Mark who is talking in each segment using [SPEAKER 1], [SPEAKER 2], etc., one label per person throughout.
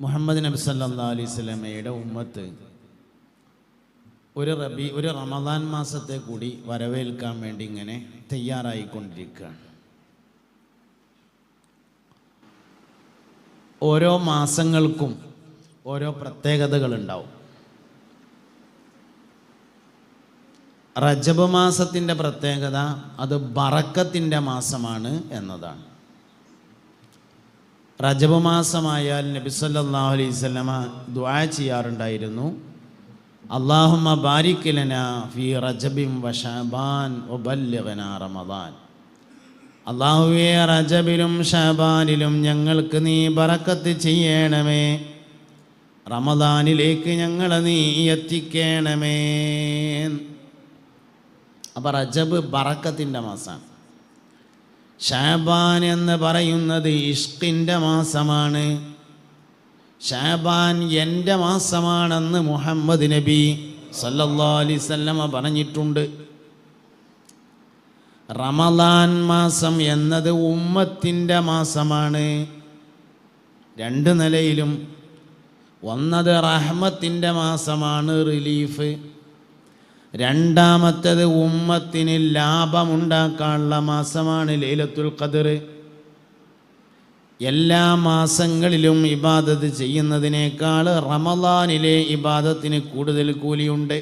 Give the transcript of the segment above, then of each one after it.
[SPEAKER 1] മുഹമ്മദ് നബി സല്ലാ അലൈഹി ഉമ്മത്ത് ഒരു റബി ഒരു റമദാൻ മാസത്തെ കൂടി വരവേൽക്കാൻ വേണ്ടി ഇങ്ങനെ തയ്യാറായിക്കൊണ്ടിരിക്കുകയാണ്. ഓരോ മാസങ്ങൾക്കും ഓരോ പ്രത്യേകതകളുണ്ടാവും റജബ് മാസത്തിന്റെ പ്രത്യേകത അത് ബറക്കത്തിന്റെ മാസമാണ് എന്നതാണ്. റജബ് മാസമായാൽ നബി സല്ലല്ലാഹു അലൈഹി ദുആ ചെയ്യാറുണ്ടായിരുന്നു. അള്ളാഹുമ ബാരിക് ലനാ ഫി റജബിം വ ഒബല്യവന റമദാൻ. അള്ളാഹുവേ റജബിലും ഷാബാനിലും ഞങ്ങൾക്ക് നീ ബറക്കത്ത് ചെയ്യണമേ. റമദാനിലേക്ക് ഞങ്ങളെ നീ എത്തിക്കണമേ. അപ്പം റജബ് ബറക്കത്തിന്റെ മാസമാണ് ഷാബാൻ എന്ന് പറയുന്നത് ഇഷ്കിന്റെ മാസമാണ്. ഷാബാൻ എന്റെ മാസമാണെന്ന് മുഹമ്മദ് നബി സല്ലല്ലാ അലിസല്ലമ പറഞ്ഞിട്ടുണ്ട്. റമദാൻ മാസം എന്നത് ഉമ്മത്തിന്റെ മാസമാണ്. രണ്ട് നിലയിലും. ഒന്നത് റഹ്മത്തിന്റെ മാസമാണ് റിലീഫ്. രണ്ടാമത്തത് ഉമ്മത്തിന് ലാഭമുണ്ടാക്കാനുള്ള മാസമാണ് ലൈലത്തുൽ ഖദർ എല്ലാ മാസങ്ങളിലും ഇബാദത്ത് ചെയ്യുന്നതിനേക്കാൾ റമദാനിലെ ഇബാദത്തിന് കൂടുതൽ കൂലിയുണ്ട്.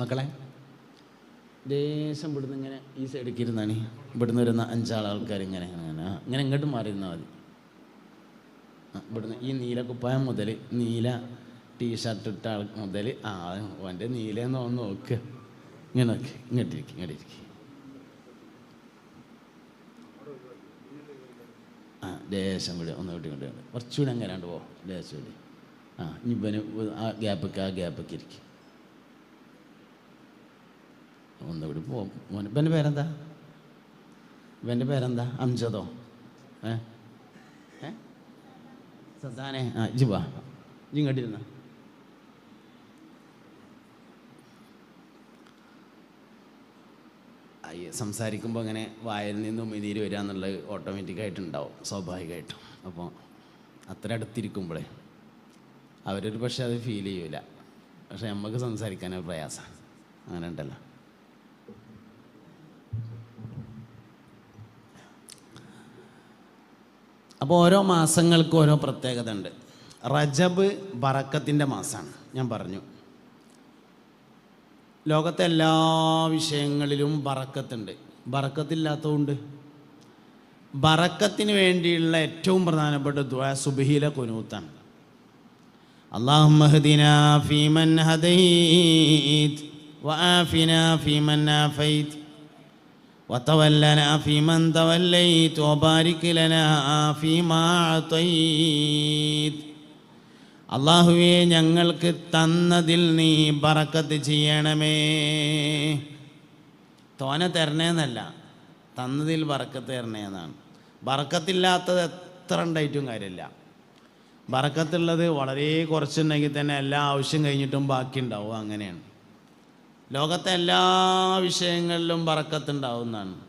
[SPEAKER 1] മക്കളെ ദേശം ഇവിടുന്ന് ഇങ്ങനെ ഈ സൈഡിലേക്ക് ഇരുന്നാണ്. ഇവിടുന്ന് വരുന്ന അഞ്ചാൾ ആൾക്കാർ ഇങ്ങനെ അങ്ങനെ ഇങ്ങനെ ഇങ്ങോട്ട് മാറിയിരുന്നാൽ മതി. ഇവിടുന്ന് ഈ നീല കുപ്പായം മുതൽ നീല ടീഷർട്ട് ഇട്ട ആൾ മുതൽ ആ ഓന്റെ നീലേന്ന് ഒന്ന് നോക്ക്. ഇങ്ങനെ നോക്ക് ഇങ്ങോട്ടിരിക്കും ഇങ്ങോട്ടിരിക്കും ആ ദേശം കൂടി കൊണ്ട് കുറച്ചുകൂടി അങ്ങനെയാണ്ട് പോ ദേശം കൂടി ആ ഇവന് ആ ഗ്യാപ്പൊക്കെ ആ ഗ്യാപ്പൊക്കെ ഇരിക്കും. ഒന്നുകൂടി പോ മോനെ. ഇവന്റെ പേരെന്താ? ഇവന്റെ പേരെന്താ? അംജദോ. ഏ? ഏ? സദാനെ. ആ ജിബാ ഇങ്ങോട്ടിരുന്ന സംസാരിക്കുമ്പോൾ അങ്ങനെ വായിൽ നിന്നും ഇതിൽ വരിക എന്നുള്ളത് ഓട്ടോമാറ്റിക്കായിട്ടുണ്ടാവും സ്വാഭാവികമായിട്ടും. അപ്പോൾ അത്ര അടുത്തിരിക്കുമ്പോഴേ അവരൊരു പക്ഷേ അത് ഫീൽ ചെയ്യൂല. പക്ഷെ നമുക്ക് സംസാരിക്കാനൊരു പ്രയാസമാണ് അങ്ങനെ ഉണ്ടല്ലോ. അപ്പോൾ ഓരോ മാസങ്ങൾക്ക് ഓരോ പ്രത്യേകത ഉണ്ട്. റജബ് ബറക്കത്തിന്റെ മാസമാണ് ഞാൻ പറഞ്ഞു. ലോകത്തെ എല്ലാ വിഷയങ്ങളിലും ബറക്കത്തുണ്ട് ബറക്കത്തില്ലാത്തതുകൊണ്ട് ബറക്കത്തിന് വേണ്ടിയുള്ള ഏറ്റവും പ്രധാനപ്പെട്ട ദ്വാ സുബഹിയിലെ കുനൂത്താണ് اللهم اهدنا فيمن هديت وآفنا فيمن عافيت وتولنا فيمن توليت وبارك لنا فيما أعطيت അള്ളാഹുവെ ഞങ്ങൾക്ക് തന്നതിൽ നീ ബറക്കത്ത് ചെയ്യണമേ. തോന തരണേന്നല്ല തന്നതിൽ ബറക്കത്ത് തരണേന്നാണ്. ബറക്കത്തില്ലാത്തത് എത്ര ഉണ്ടായിട്ടും കാര്യമില്ല. ബറക്കത്തുള്ളത് വളരെ കുറച്ചുണ്ടെങ്കിൽ തന്നെ എല്ലാ ആവശ്യം കഴിഞ്ഞിട്ടും ബാക്കി ഉണ്ടാവും അങ്ങനെയാണ്. ലോകത്തെ എല്ലാ വിഷയങ്ങളിലും ബറക്കത്തുണ്ടാവുന്നതാണ്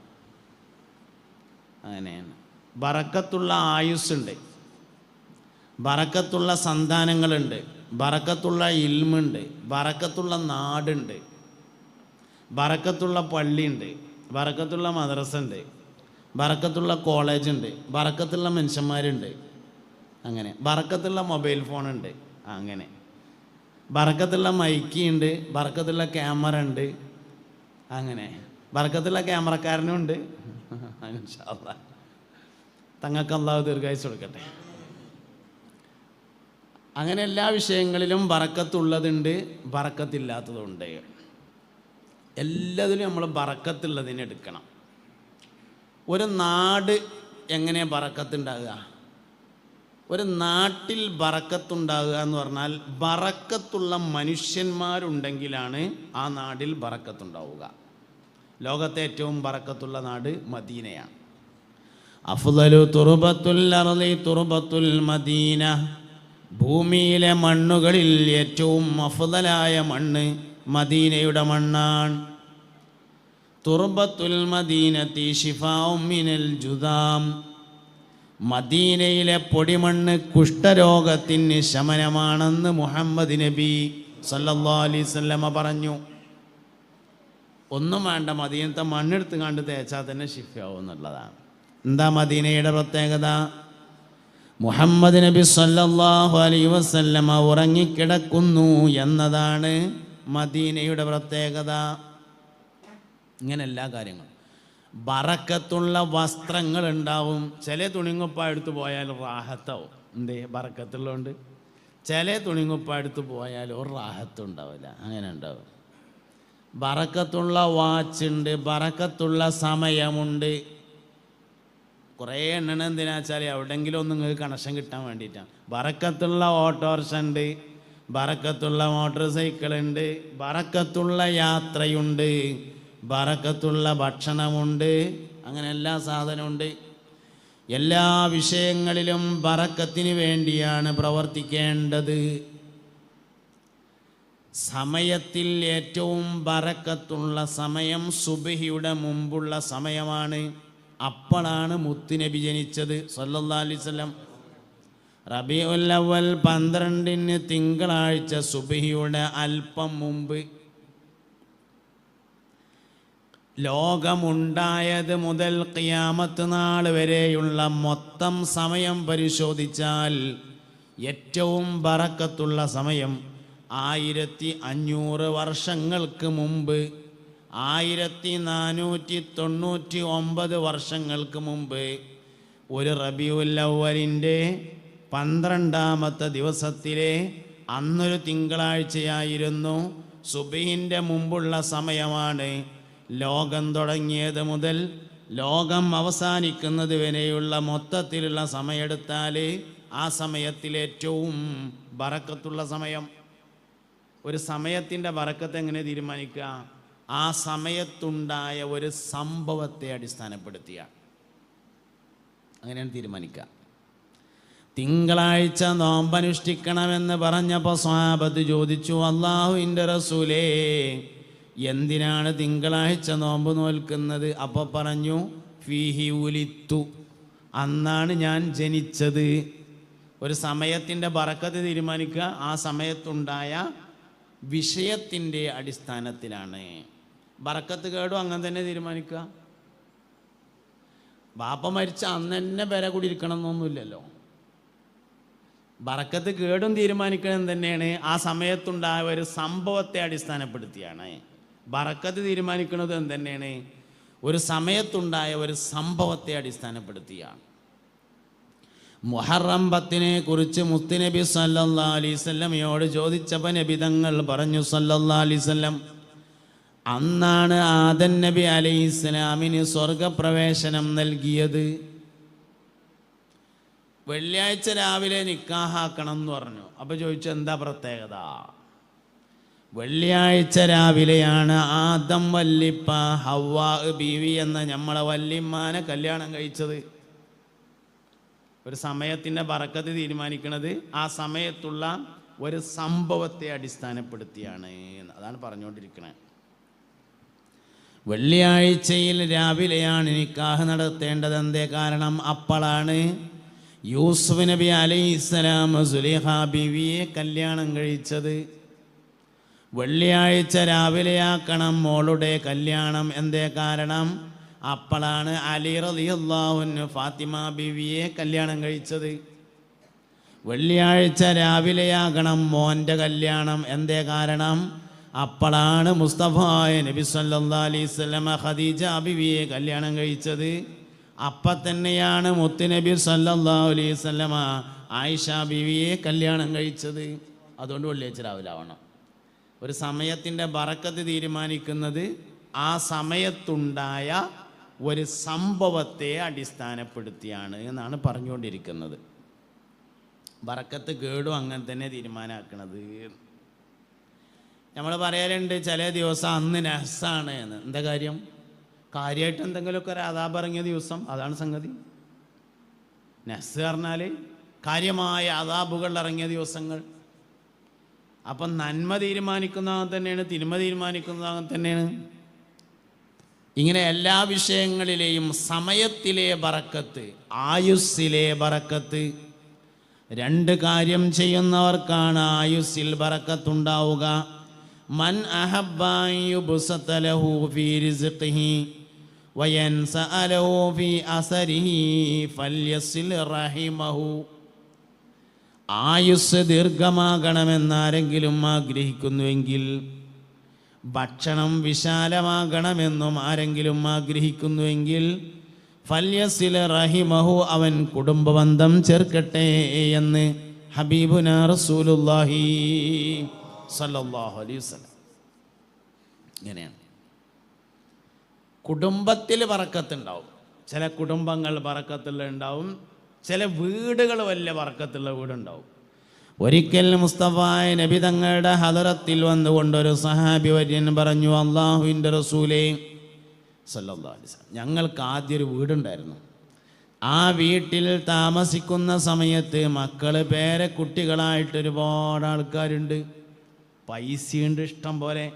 [SPEAKER 1] അങ്ങനെയാണ്. ബറക്കത്തുള്ള ആയുസ്സുണ്ട്. ബറക്കത്തുള്ള സന്താനങ്ങളുണ്ട് ബറക്കത്തുള്ള ഇൽമുണ്ട് ബറക്കത്തുള്ള നാടുണ്ട് ബറക്കത്തുള്ള പള്ളിയുണ്ട് ബറക്കത്തുള്ള മദ്രസ ഉണ്ട് ബറക്കത്തുള്ള കോളേജുണ്ട് ബറക്കത്തുള്ള മനുഷ്യന്മാരുണ്ട്. അങ്ങനെ. ബറക്കത്തുള്ള മൊബൈൽ ഫോണുണ്ട് അങ്ങനെ. ബറക്കത്തുള്ള മൈക്കി ഉണ്ട് ബറക്കത്തുള്ള ക്യാമറ ഉണ്ട് അങ്ങനെ. ബറക്കത്തുള്ള ക്യാമറക്കാരനും ഉണ്ട്. തങ്ങൾക്ക് അള്ളാഹു ദീർഘായുസ് കൊടുക്കട്ടെ. അങ്ങനെ എല്ലാ വിഷയങ്ങളിലും ബറക്കത്തുള്ളതുണ്ട് ബറക്കത്തില്ലാത്തതുണ്ട്. എല്ലാത്തിലും നമ്മൾ ബറക്കത്തുള്ളതിനെ എടുക്കണം. ഒരു നാട് എങ്ങനെ ബറക്കത്തുണ്ടാകുക? ഒരു നാട്ടിൽ ബറക്കത്തുണ്ടാകുക എന്ന് പറഞ്ഞാൽ ബറക്കത്തുള്ള മനുഷ്യന്മാരുണ്ടെങ്കിലാണ് ആ നാടിൽ ബറക്കത്തുണ്ടാവുക. ലോകത്തെ ഏറ്റവും ബറക്കത്തുള്ള നാട് മദീനയാണ്. അഫ്ദലു തുറുബത്തുൽ അർളി തുറുബത്തുൽ മദീന. ഭൂമിയിലെ മണ്ണുകളിൽ ഏറ്റവും അഫുതലായ മണ്ണ് മദീനയുടെ മണ്ണാണ്. തുർബത്തുൽ മദീനത്തി ഷിഫാമിനൽ ജുദാം. മദീനയിലെ പൊടിമണ്ണ് കുഷ്ഠരോഗത്തിന് ശമനമാണെന്ന് മുഹമ്മദ് നബി സല്ലല്ലാ അലൈഹി വസല്ലമ പറഞ്ഞു. ഒന്നും വേണ്ട മദീനത്തെ മണ്ണെടുത്ത് കണ്ട് തേച്ചാൽ തന്നെ ഷിഫയാവും എന്നുള്ളതാണ്. എന്താ മദീനയുടെ പ്രത്യേകത? മുഹമ്മദ് നബി സല്ലാഹു അലൈ വസല്ലമ ഉറങ്ങിക്കിടക്കുന്നു എന്നതാണ് മദീനയുടെ പ്രത്യേകത. ഇങ്ങനെ എല്ലാ കാര്യങ്ങളും. ബറക്കത്തുള്ള വസ്ത്രങ്ങൾ ഉണ്ടാവും ചില തുണിങ്ങുപ്പ എടുത്തു പോയാൽ റാഹത്താവും. എന്തേ? ബറക്കത്തുള്ളതുകൊണ്ട്. ചില തുണിങ്ങുപ്പ എടുത്തു പോയാൽ ഒരു റാഹത്തും ഉണ്ടാവില്ല. അങ്ങനെ ഉണ്ടാവും. ബറക്കത്തുള്ള വാച്ചുണ്ട് ബറക്കത്തുള്ള സമയമുണ്ട്. കുറേ എണ്ണണം എന്തിനാ വെച്ചാൽ എവിടെയെങ്കിലും ഒന്ന് നിങ്ങൾക്ക് കണക്ഷൻ കിട്ടാൻ വേണ്ടിയിട്ടാണ്. ബറക്കത്തുള്ള ഓട്ടോറിക്ഷ ഉണ്ട് ബറക്കത്തുള്ള മോട്ടോർ സൈക്കിൾ ഉണ്ട് ബറക്കത്തുള്ള യാത്രയുണ്ട് ബറക്കത്തുള്ള ഭക്ഷണമുണ്ട് അങ്ങനെ എല്ലാ സാധനമുണ്ട്. എല്ലാ വിഷയങ്ങളിലും ബറക്കത്തിന് വേണ്ടിയാണ് പ്രവർത്തിക്കേണ്ടത്. സമയത്തിൽ ഏറ്റവും ബറക്കത്തുള്ള സമയം സുബഹിയുടെ മുമ്പുള്ള സമയമാണ്. അപ്പോഴാണ് മുത്തുനബി ജനിച്ചത്. സല്ലല്ലാഹു അലൈഹി വസല്ലം. റബിഉൽ അവൽ പന്ത്രണ്ടിന് തിങ്കളാഴ്ച സുബിയുടെ അല്പം മുമ്പ് ലോകമുണ്ടായത് മുതൽ ഖിയാമത്ത് നാൾ വരെയുള്ള മൊത്തം സമയം പരിശോധിച്ചാൽ ഏറ്റവും ബറക്കത്തുള്ള സമയം ആയിരത്തി അഞ്ഞൂറ് വർഷങ്ങൾക്ക് മുമ്പ് ആയിരത്തി നാനൂറ്റി തൊണ്ണൂറ്റി ഒമ്പത് വർഷങ്ങൾക്ക് മുമ്പ് ഒരു റബിയുല്ലവലിന്റെ പന്ത്രണ്ടാമത്തെ ദിവസത്തിലെ അന്നൊരു തിങ്കളാഴ്ചയായിരുന്നു സുബീന്റെ മുമ്പുള്ള സമയമാണ് ലോകം തുടങ്ങിയത് മുതൽ ലോകം അവസാനിക്കുന്നത് വരെയുള്ള മൊത്തത്തിലുള്ള സമയമെടുത്താൽ ആ സമയത്തിൽ ഏറ്റവും ബറക്കത്തുള്ള സമയം. ഒരു സമയത്തിന്റെ ബറക്കത്ത് എങ്ങനെ തീരുമാനിക്കുക? ആ സമയത്തുണ്ടായ ഒരു സംഭവത്തെ അടിസ്ഥാനപ്പെടുത്തിയാണ് അങ്ങനെയാണ് തീരുമാനിക്കുക. തിങ്കളാഴ്ച നോമ്പനുഷ്ഠിക്കണമെന്ന് പറഞ്ഞപ്പോൾ സ്വാപത്ത് ചോദിച്ചു അള്ളാഹുവിന്റെ റസൂലേ എന്തിനാണ് തിങ്കളാഴ്ച നോമ്പ് നോൽക്കുന്നത്? അപ്പോൾ പറഞ്ഞു ഫീഹി ഉലിത്തു അന്നാണ് ഞാൻ ജനിച്ചത്. ഒരു സമയത്തിന്റെ ബറക്കത്ത് തീരുമാനിക്കുക. ആ സമയത്തുണ്ടായ വിഷയത്തിന്റെ അടിസ്ഥാനത്തിലാണ്. ബറക്കത്ത് കേടും അങ്ങനെ തന്നെ തീരുമാനിക്കുക. ബാപ്പ മരിച്ച അന്ന് തന്നെ വില കൂടി ഇരിക്കണം എന്നൊന്നുമില്ലല്ലോ ബറക്കത്ത് കേടും തീരുമാനിക്കണം തന്നെയാണ്. ആ സമയത്തുണ്ടായ ഒരു സംഭവത്തെ അടിസ്ഥാനപ്പെടുത്തിയാണ്. ബറക്കത്ത് തീരുമാനിക്കുന്നത് തന്നെയാണ്. ഒരു സമയത്തുണ്ടായ ഒരു സംഭവത്തെ അടിസ്ഥാനപ്പെടുത്തിയാണ്. മുഹറം പത്തിനെ കുറിച്ച് മുത്തുനബി സല്ലാ അലൈവല്ലമയോട് ചോദിച്ചപ്പോൾ നബി തങ്ങൾ പറഞ്ഞു സല്ലാ അലൈവല്ലം അന്നാണ് ആദൻ നബി അലൈഹി ഇസ്ലാമിന് സ്വർഗപ്രവേശനം നൽകിയത്. വെള്ളിയാഴ്ച രാവിലെ നിക്കാഹാക്കണം എന്ന് പറഞ്ഞു. അപ്പോൾ ചോദിച്ചു എന്താ പ്രത്യേകത? വെള്ളിയാഴ്ച രാവിലെയാണ് ആദം വല്ലിപ്പ ഹവ്വാ ബീവി എന്ന നമ്മളെ വല്ലിമ്മാനെ കല്യാണം കഴിച്ചത്. ഒരു സമയത്തിന്റെ പറക്കത്ത് തീരുമാനിക്കുന്നത് ആ സമയത്തുള്ള ഒരു സംഭവത്തെ അടിസ്ഥാനപ്പെടുത്തിയാണ്. അതാണ് പറഞ്ഞുകൊണ്ടിരിക്കുന്നത് വെള്ളിയാഴ്ചയിൽ രാവിലെയാണ് നിക്കാഹ് നടത്തേണ്ടത്. എന്തേ കാരണം? അപ്പോഴാണ് യൂസുഫ് നബി അലൈഹി ഇസ്ലാം സുലേഹ ബിവിയെ കല്യാണം കഴിച്ചത്. വെള്ളിയാഴ്ച രാവിലെയാക്കണം മോളുടെ കല്യാണം. എന്തേ കാരണം? അപ്പോഴാണ് അലി റളിയല്ലാഹുവിന് ഫാത്തിമ ബിവിയെ കല്യാണം കഴിച്ചത്. വെള്ളിയാഴ്ച രാവിലെയാകണം മോന്റെ കല്യാണം. എന്തേ കാരണം? അപ്പോഴാണ് മുസ്തഫായ നബി സല്ലാ അലൈഹി സ്വലമ ഖദീജ ബിവിയെ കല്യാണം കഴിച്ചത്. അപ്പം തന്നെയാണ് മുത്തുനബി സല്ലാ അലൈഹി സ്വലമ ആയിഷ ബിവിയെ കല്യാണം കഴിച്ചത്. അതുകൊണ്ട് വെള്ളിയാഴ്ച രാവിലെ ആവണം ഒരു സമയത്തിന്റെ ബറക്കത്ത് തീരുമാനിക്കുന്നത് ആ സമയത്തുണ്ടായ ഒരു സംഭവത്തെ അടിസ്ഥാനപ്പെടുത്തിയാണ് എന്നാണ് പറഞ്ഞുകൊണ്ടിരിക്കുന്നത്. ബറക്കത്ത് കേടും അങ്ങനെ തന്നെ തീരുമാനമാക്കണത് നമ്മൾ പറയലുണ്ട് ചില ദിവസം അന്ന് നഹസാണ് എന്ന്. എന്താ കാര്യം? കാര്യമായിട്ട് എന്തെങ്കിലുമൊക്കെ ഒരു ആദാബ് ഇറങ്ങിയ ദിവസം അതാണ് സംഗതി. നെഹസ് പറഞ്ഞാൽ കാര്യമായ അതാബുകൾ ഇറങ്ങിയ ദിവസങ്ങൾ. അപ്പം നന്മ തീരുമാനിക്കുന്നതാകൻ തന്നെയാണ് തിന്മ തീരുമാനിക്കുന്നതാകൻ തന്നെയാണ്. ഇങ്ങനെ എല്ലാ വിഷയങ്ങളിലെയും സമയത്തിലെ ബറക്കത്ത് ആയുസ്സിലെ ബറക്കത്ത് രണ്ട് കാര്യം ചെയ്യുന്നവർക്കാണ് ആയുസ്സിൽ ബറക്കത്തുണ്ടാവുക. മൻ അഹബ്ബായുബുസതലഹു ഫീ റിസ്ഖിഹി വയൻസഅലഹു ഫീ അസരിഹി റഹിമഹു. ആയുസ് ദീർഘമാകണമെന്നാരെങ്കിലും ആഗ്രഹിക്കുന്നുവെങ്കിൽ ഭക്ഷണം വിശാലമാകണമെന്നും ആരെങ്കിലും ആഗ്രഹിക്കുന്നുവെങ്കിൽ ഫല്യസില റഹിമഹു അവൻ കുടുംബബന്ധം ചേർക്കട്ടെ എന്ന് ഹബീബുന റസൂലുല്ലാഹി സല്ലല്ലാഹു അലൈഹി വസല്ലം. ഇങ്ങനെയാണ്. കുടുംബത്തിൽ വറക്കത്തുണ്ടാവും. ചില കുടുംബങ്ങൾ വറക്കത്തുള്ള ഉണ്ടാവും ചില വീടുകൾ വലിയ വറക്കത്തുള്ള വീടുണ്ടാവും. ഒരിക്കൽ മുസ്തഫായ നബി തങ്ങളുടെ ഹദറത്തിൽ വന്നുകൊണ്ട് ഒരു സഹാബി വര്യൻ പറഞ്ഞു അള്ളാഹുവിന്റെ റസൂലേ. വസല്ലം. ഞങ്ങൾക്ക് ആദ്യം ഒരു വീടുണ്ടായിരുന്നു. ആ വീട്ടിൽ താമസിക്കുന്ന സമയത്ത് മക്കൾ പേരെ കുട്ടികളായിട്ട് ഒരുപാട് ആൾക്കാരുണ്ട്. പൈസയുണ്ട് ഇഷ്ടം പോലെ.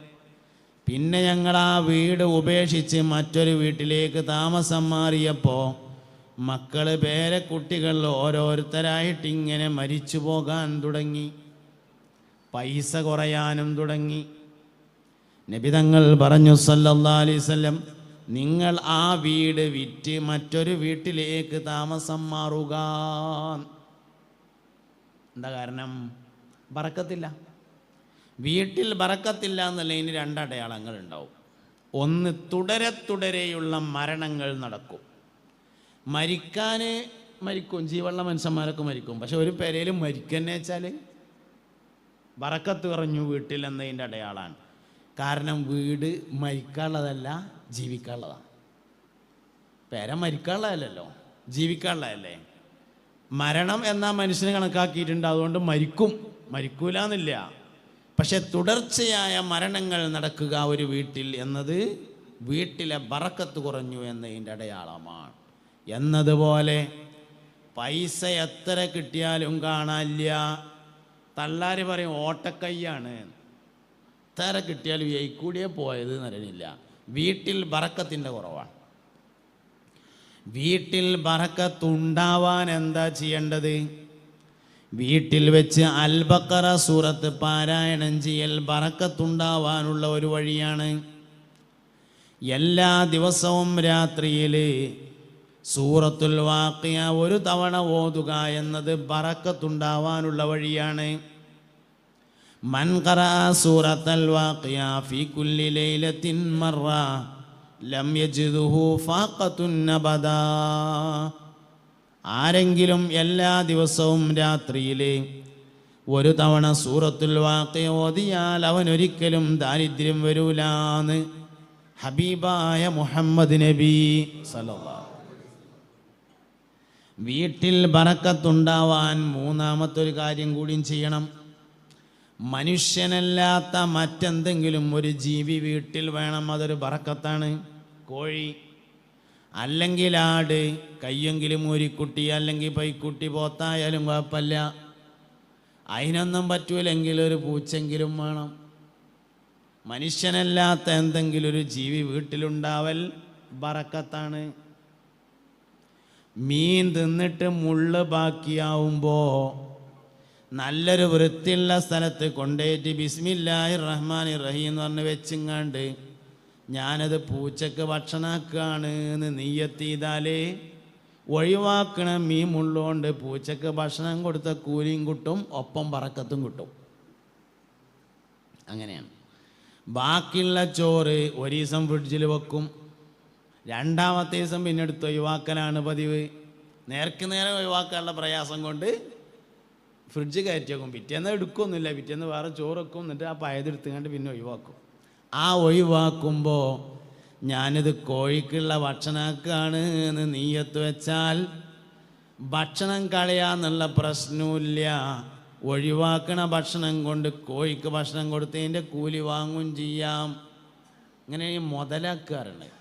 [SPEAKER 1] പിന്നെ ഞങ്ങൾ ആ വീട് ഉപേക്ഷിച്ച് മറ്റൊരു വീട്ടിലേക്ക് താമസം മാറിയപ്പോൾ മക്കൾ പേരെ കുട്ടികൾ ഓരോരുത്തരായിട്ട് ഇങ്ങനെ മരിച്ചു പോകാൻ തുടങ്ങി. പൈസ കുറയാനും തുടങ്ങി. നബിതങ്ങൾ പറഞ്ഞു സല്ലല്ലാ അലൈവല്ലം നിങ്ങൾ ആ വീട് വിറ്റ് മറ്റൊരു വീട്ടിലേക്ക് താമസം മാറുക. എന്താ കാരണം? ബറക്കത്തില്ല. വീട്ടിൽ ബറക്കത്തില്ല എന്നുള്ളതിന് രണ്ടടയാളങ്ങൾ ഉണ്ടാവും ഒന്ന് തുടരെ തുടരെയുള്ള മരണങ്ങൾ നടക്കും. മരിക്കാൻ മരിക്കും ജീവനുള്ള മനുഷ്യന്മാരൊക്കെ മരിക്കും. പക്ഷെ ഒരു പെരയിൽ മരിക്കന്നെ വെച്ചാൽ ബറക്കത്ത് കുറഞ്ഞു വീട്ടിൽ എന്നതിന്റെ അടയാളാണ്. കാരണം വീട് മരിക്കാനുള്ളതല്ല ജീവിക്കാനുള്ളതാണ്. പേര മരിക്കാനുള്ളതല്ലല്ലോ ജീവിക്കാനുള്ളതല്ലേ? മരണം എന്നാ മനുഷ്യനെ കണക്കാക്കിയിട്ടുണ്ട്. അതുകൊണ്ട് മരിക്കും. മരിക്കൂല എന്നില്ല പക്ഷെ തുടർച്ചയായ മരണങ്ങൾ നടക്കുക ഒരു വീട്ടിൽ എന്നത് വീട്ടിലെ ബറക്കത്ത് കുറഞ്ഞു എന്നതിന്റെ അടയാളമാണ്. എന്നതുപോലെ പൈസ എത്ര കിട്ടിയാലും കാണാനില്ല. തള്ളാർ പറയും ഓട്ടക്കയ്യാണ് എത്ര കിട്ടിയാലും എയ്ക്കൂടിയേ പോയത് എന്നറിയില്ല. വീട്ടിൽ ബറക്കത്തിന്റെ കുറവാണ്. വീട്ടിൽ ബറക്കത്തുണ്ടാവാൻ എന്താ ചെയ്യേണ്ടത്? വീട്ടിൽ വെച്ച് അൽബക്കറ സൂറത്ത് പാരായണം ചെയ്യൽ ബറക്കത്തുണ്ടാവാനുള്ള ഒരു വഴിയാണ്. എല്ലാ ദിവസവും രാത്രിയിൽ സൂറത്തുൽ വാക്കിയ ഒരു തവണ ഓതുക എന്നത് ബറക്കത്തുണ്ടാവാനുള്ള വഴിയാണ്. മൻകറ സൂറത്തൽ വാക്കിയ ഫി കുല്ലി ലൈലത്തിൻ മറ ലം യജിദുഹു ഫാഖത്തുൻ അബദാ ആരെങ്കിലും എല്ലാ ദിവസവും രാത്രിയിൽ ഒരു തവണ സൂറത്തുൽ വാക്ക് ഓതിയാൽ അവൻ ഒരിക്കലും ദാരിദ്ര്യം വരൂലാന്ന് ഹബീബായ മുഹമ്മദ് നബി സലോ വീട്ടിൽ ബറക്കത്തുണ്ടാവാൻ മൂന്നാമത്തെ ഒരു കാര്യം കൂടിയും ചെയ്യണം. മനുഷ്യനല്ലാത്ത മറ്റെന്തെങ്കിലും ഒരു ജീവി വീട്ടിൽ വേണം അതൊരു ബറക്കത്താണ്. കോഴി അല്ലെങ്കിൽ ആട് കയ്യെങ്കിലും ഒരു കുട്ടി അല്ലെങ്കിൽ പൈക്കുട്ടി പോത്തായാലും കുഴപ്പമില്ല. അതിനൊന്നും പറ്റൂലെങ്കിൽ ഒരു പൂച്ചെങ്കിലും വേണം. മനുഷ്യനല്ലാത്ത എന്തെങ്കിലും ഒരു ജീവി വീട്ടിലുണ്ടാവൽ ബറക്കത്താണ്. മീൻ തിന്നിട്ട് മുള്ള് ബാക്കിയാവുമ്പോൾ നല്ലൊരു വൃത്തിയുള്ള സ്ഥലത്ത് കൊണ്ടേറ്റ് ബിസ്മില്ലാഹി റഹ്മാൻ റഹീം എന്ന് പറഞ്ഞ് വെച്ചിങ്ങാണ്ട് ഞാനത് പൂച്ചക്ക് ഭക്ഷണമാക്കുകയാണ് എന്ന് നീയെത്തിയതാലേ ഒഴിവാക്കണ മീൻ മുള്ളോണ്ട് പൂച്ചക്ക് ഭക്ഷണം കൊടുത്ത കൂലിയും കിട്ടും ഒപ്പം പറക്കത്തും കിട്ടും. അങ്ങനെയാണ്. ബാക്കിയുള്ള ചോറ് ഒരു ദിവസം ഫ്രിഡ്ജിൽ വെക്കും. രണ്ടാമത്തെ ദിവസം പിന്നെ എടുത്ത് ഒഴിവാക്കലാണ് പതിവ്. നേർക്ക് നേരെ ഒഴിവാക്കാനുള്ള പ്രയാസം കൊണ്ട് ഫ്രിഡ്ജ് കയറ്റി വെക്കും. പിറ്റേന്ന് എടുക്കുമൊന്നുമില്ല പിറ്റേന്ന് വേറെ ചോറ് വെക്കും. എന്നിട്ട് ആ പയതെടുത്തുകൊണ്ട് പിന്നെ ഒഴിവാക്കും. ആ ഒഴിവാക്കുമ്പോൾ ഞാനിത് കോഴിക്കുള്ള ഭക്ഷണക്കാണ് എന്ന് നീയത്ത് വെച്ചാൽ ഭക്ഷണം കളയാന്നുള്ള പ്രശ്നമില്ല ഒഴിവാക്കണ ഭക്ഷണം കൊണ്ട് കോഴിക്ക് ഭക്ഷണം കൊടുത്തതിന്റെ കൂലി വാങ്ങും ചെയ്യാം. അങ്ങനെ മുതലാക്കാറുണ്ട്.